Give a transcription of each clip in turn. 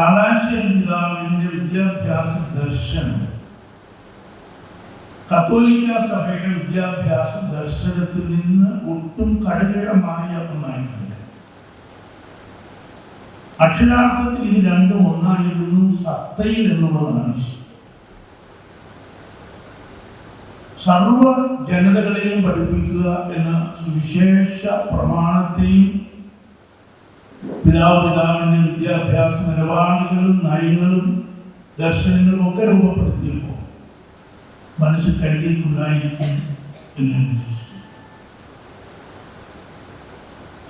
കാളാശ്ശേരി പിതാവിന്റെ വിദ്യാഭ്യാസ ദർശനം. കത്തോലിക്ക സഭയുടെ വിദ്യാഭ്യാസ ദർശനത്തിൽ നിന്ന് ഒട്ടും കടുകിട മാറിയ ഒന്നായിരുന്നില്ല അക്ഷരാർത്ഥത്തിൽ ഇത് രണ്ടും ഒന്നായിരുന്നു സത്തയിൽ എന്നുള്ളതാണ് സർവ ജനതകളെയും പഠിപ്പിക്കുക എന്ന സുവിശേഷ പ്രമാണത്തെയും പിതാവ് പിതാവിന്റെ വിദ്യാഭ്യാസ നിലപാടുകളും നയങ്ങളും ദർശനങ്ങളും ഒക്കെ രൂപപ്പെടുത്തിയപ്പോൾ മനസ്സ് കരുതിയിട്ടുണ്ടായിരിക്കും എന്ന് ഞാൻ വിശ്വസിക്കുന്നു.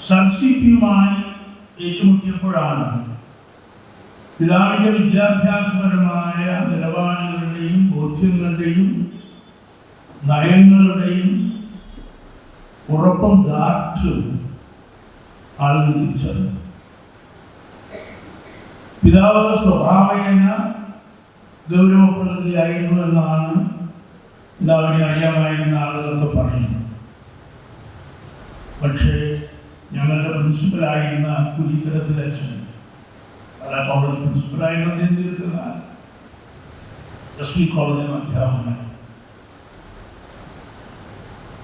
സർസിപ്പിയുമായി ഏറ്റുമുട്ടിയപ്പോഴാണ് പിതാവിന്റെ വിദ്യാഭ്യാസപരമായ നിലപാടുകളുടെയും ബോധ്യങ്ങളുടെയും നയങ്ങളുടെയും ഉറപ്പം ദാർഢ്യവും ആളുകൾ തിരിച്ചറിഞ്ഞു. പിതാവ് സ്വഭാവേന ഗൗരവപ്രകൃതിയായിരുന്നു എന്നാണ് പിതാവിനെ അറിയാമായിരുന്ന ആളുകളൊക്കെ പറയുന്നത്. പക്ഷേ ഞങ്ങളുടെ പ്രിൻസിപ്പലായിരുന്ന കുരിത്തരത്തിലെ അച്ഛൻ അതാ കോളേജ് പ്രിൻസിപ്പലായിരുന്ന അദ്ദേഹം ദീർഘകാലം. എസ് പി കോളേജിലും അധ്യാപകനായി.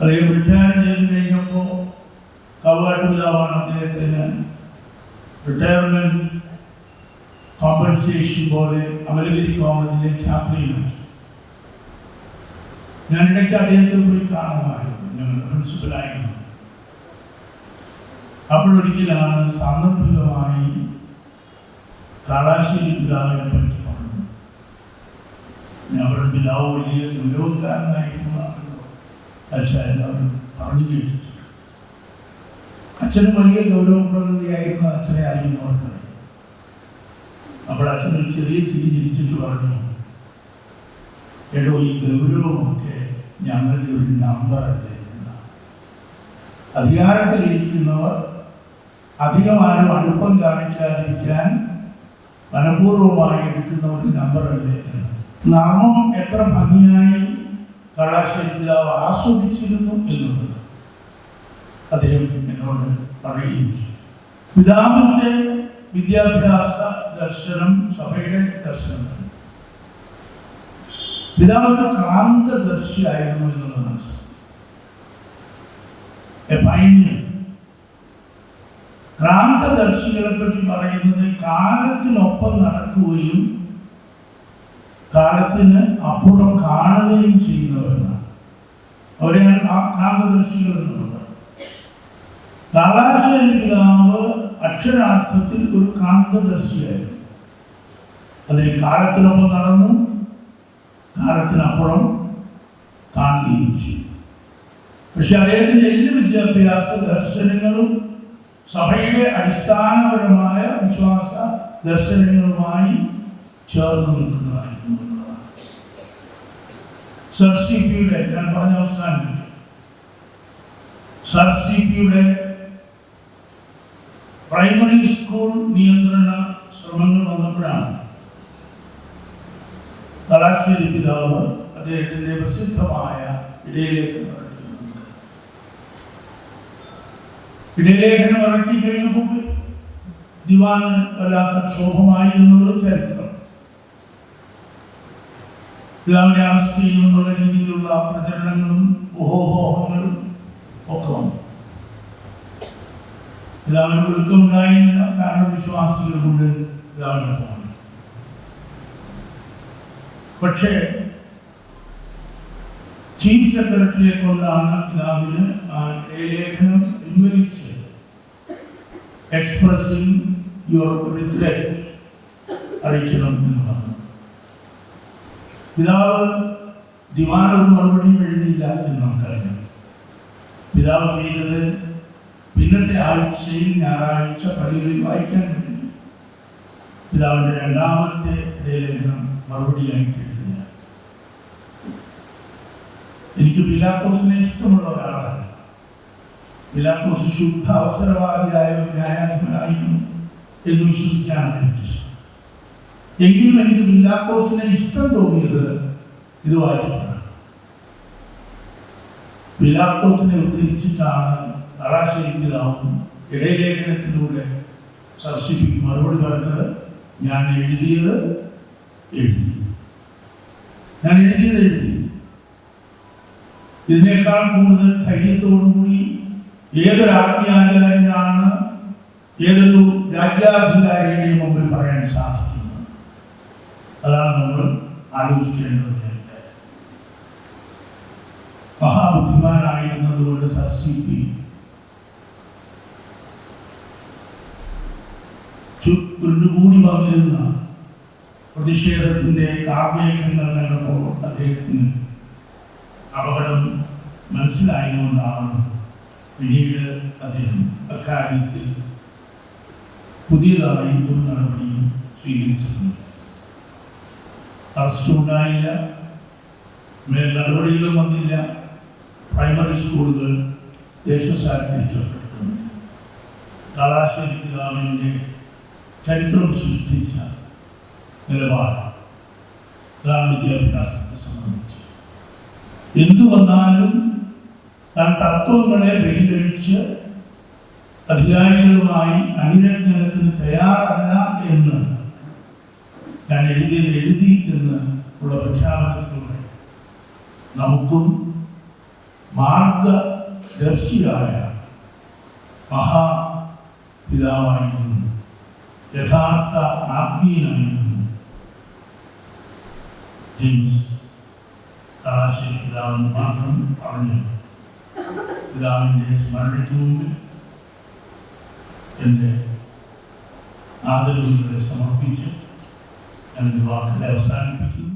അല്ലെങ്കിൽ റിട്ടയർ ചെയ്ത് കഴിഞ്ഞപ്പോൾ കവാട്ട് പിതാവാണ് അദ്ദേഹത്തിന് റിട്ടയർമെന്റ് ബോർഡ് അമലഗിരി കോളേജിലെ ചാപ്ലിനാണ് ഞാൻ ഇടയ്ക്ക് അദ്ദേഹത്തെ പോയി കാണുമായിരുന്നു. ഞങ്ങളുടെ പ്രിൻസിപ്പലായിരുന്നു അപ്പോഴൊരിക്കലാണ് സാന്ദർഭികമായി കാളാശ്ശേരി പിതാവിനെ പറ്റി പറഞ്ഞു ഞാൻ അവരുടെ പിതാവ് വലിയ ഗൗരവക്കാരനായിരുന്നതാണല്ലോ അച്ഛൻ എല്ലാവരും പറഞ്ഞു കേട്ടിട്ടുണ്ട്. അച്ഛന് വലിയ ഗൗരവപ്രകൃതിയായിരുന്ന അച്ഛനെ അറിയുന്നവർക്കറിയാം അപ്പോൾ അച്ഛൻ ഒരു ചെറിയ ചിരി ചിരിച്ചിട്ട് പറഞ്ഞു എടോ ഈ ഗൗരവമൊക്കെ ഞങ്ങളുടെ ഒരു നമ്പറല്ലേ എന്നാണ് അധികാരത്തിലിരിക്കുന്നവർ അധികം ആരും അടുപ്പം കാണിക്കാതിരിക്കാൻ മനഃപൂർവമായി എടുക്കുന്ന ഒരു നമ്പറല്ലേ എന്ന്. നാമം എത്ര ഭംഗിയായി കലാശേരി അവ ആസ്വദിച്ചിരുന്നു എന്നുള്ളത് അദ്ദേഹം എന്നോട് പറയുകയും ചെയ്തു. പിതാവിന്റെ വിദ്യാഭ്യാസ ദർശനം സഭയുടെ ദർശനം തന്നെ. പിതാവ് ഒരു ക്രാന്തദർശിയായിരുന്നു എന്നുള്ളതാണ് സത്യം. ക്രാന്തദർശികളെ പറ്റി പറയുന്നത് കാലത്തിനൊപ്പം നടക്കുകയും കാലത്തിന് അപ്പുറം കാണുകയും ചെയ്യുന്നവരെന്നാണ് അവരെയാണ് ക്രാന്തദർശികൾ എന്നുള്ളത്. കാളാശ്ശേരി പിതാവ് അക്ഷരാർത്ഥത്തിൽ ഒരു കാന്തദർശിയായിരുന്നു. അത് കാലത്തിനൊപ്പം നടന്നു കാലത്തിനപ്പുറം കാണുകയും ചെയ്തു. പക്ഷെ അദ്ദേഹത്തിന്റെ എല്ലാ വിദ്യാഭ്യാസ ദർശനങ്ങളും സഭയുടെ അടിസ്ഥാനപരമായ വിശ്വാസ ദർശനങ്ങളുമായി ചേർന്ന് നിൽക്കുന്നതായിരുന്നു എന്നുള്ളതാണ്. സർ സി പിയുടെ ഞാൻ പറഞ്ഞ അവസാനിപ്പിക്കും സർ സി പിയുടെ പ്രൈമറി സ്കൂൾ നിയന്ത്രണ ശ്രമങ്ങൾ വന്നപ്പോഴാണ് തലാശ്ശേരി പിതാവ് അദ്ദേഹത്തിന്റെ പ്രസിദ്ധമായ ഇടയലേഖനം ഇറക്കിയിട്ടുണ്ട് ഇടയലേഖനം ഇറക്കി കഴിഞ്ഞപ്പോൾ ദിവാന് വല്ലാത്ത ക്ഷോഭമായി എന്നുള്ളത് ചരിത്രം. പിതാവിനെ അറസ്റ്റ് ചെയ്യുമെന്നുള്ള രീതിയിലുള്ള പിതാവിന് കുലുക്കമുണ്ടായില്ല കാരണം വിശ്വാസികൾ മുഴുവൻ പിതാവിനെ പോകണം പക്ഷേ ചീഫ് സെക്രട്ടറിയെ കൊണ്ടാണ് പിതാവിന് ലേഖനം പിൻവലിച്ച് എക്സ്പ്രസിംഗ് യുവർ റിഗ്രറ്റ് അറിയിക്കണം എന്ന് പറഞ്ഞു. പിതാവ് ദിവാനൊരു മറുപടിയും എഴുതിയില്ല എന്ന് നമുക്കറിയാം. പിതാവ് ചെയ്തത് പിന്നത്തെ ആഴ്ചയിൽ ഞായറാഴ്ച പള്ളികളിൽ വായിക്കാൻ വേണ്ടി പിതാവിന്റെ രണ്ടാമത്തെ ലേഖനം മറുപടിയായിട്ട് എഴുതുക എനിക്ക് പിലാത്തോസിനെ ഇഷ്ടമുള്ള ഒരാളാണ് പിലാത്തോസ് ശുദ്ധ അവസരവാദിയായ ഒരു ന്യായാധിപനായിരുന്നു എന്ന് വിശ്വസിക്കാനാണ് എനിക്കിഷ്ടം എങ്കിലും എനിക്ക് പിലാത്തോസിനെ ഇഷ്ടം തോന്നിയത് ഇത് വായിച്ചതാണ് പിലാത്തോസിനെ ഉദ്ധരിച്ചിട്ടാണ് തളാശ്ശേരി പിതാവും ഇടയലേഖനത്തിലൂടെ സർശിപ്പിക്കും മറുപടി പറഞ്ഞത് ഞാൻ എഴുതിയത് എഴുതി. ഞാൻ എഴുതിയത് എഴുതി. ഇതിനേക്കാൾ കൂടുതൽ ധൈര്യത്തോടുകൂടി ഏതൊരു ആത്മീയാചാര്യനാണ് ഏതൊരു രാജ്യാധികാരിയുടെ മുമ്പിൽ പറയാൻ സാധിക്കുന്നത്? അതാണ് നമ്മൾ ആലോചിക്കേണ്ടത് മഹാബുദ്ധിമാനായിരുന്നതുകൊണ്ട് സർ ചുരുണ്ടുകൂടി വന്നിരുന്ന പ്രതിഷേധത്തിന്റെ കാർമേഘങ്ങൾ കണ്ടപ്പോൾ അദ്ദേഹത്തിന് അപകടം മനസ്സിലായതുകൊണ്ടാണ് പിന്നീട് അദ്ദേഹം അക്കാര്യത്തിൽ പുതിയതായി ഒരു നടപടിയും സ്വീകരിച്ചിട്ടുണ്ട് അറസ്റ്റ് ഉണ്ടായില്ല മേൽ നടപടികളും വന്നില്ല പ്രൈമറി സ്കൂളുകൾ ദേശസാൽക്കരിക്കപ്പെട്ടിട്ടുണ്ട് കാളാശ്ശേരി പിതാവിന്റെ ചരിത്രം സൃഷ്ടിച്ച നിലപാട് അതാണ് വിദ്യാഭ്യാസത്തെ സംബന്ധിച്ച്. എന്തു വന്നാലും താൻ തത്വങ്ങളെ ബലികഴിച്ച് അധികാരികളുമായി അനുരഞ്ജനത്തിന് തയ്യാറല്ല എന്ന് ഞാൻ എഴുതിയത് എഴുതി എന്ന് ഉള്ള പ്രഖ്യാപനത്തിലൂടെ നമുക്കും മാർഗദർശിയായ മഹാപിതാവായിരുന്നു യഥാർത്ഥ ആത്മീയനായിരുന്നു ജെയിംസ്. കലാശേരി പിതാവെന്ന് മാത്രം പറഞ്ഞു പിതാവിന്റെ സ്മരണയ്ക്ക് മുമ്പിൽ എന്റെ ആദരവുകളെ സമർപ്പിച്ച് ഞാൻ എന്റെ വാക്കുകളെ അവസാനിപ്പിക്കുന്നു.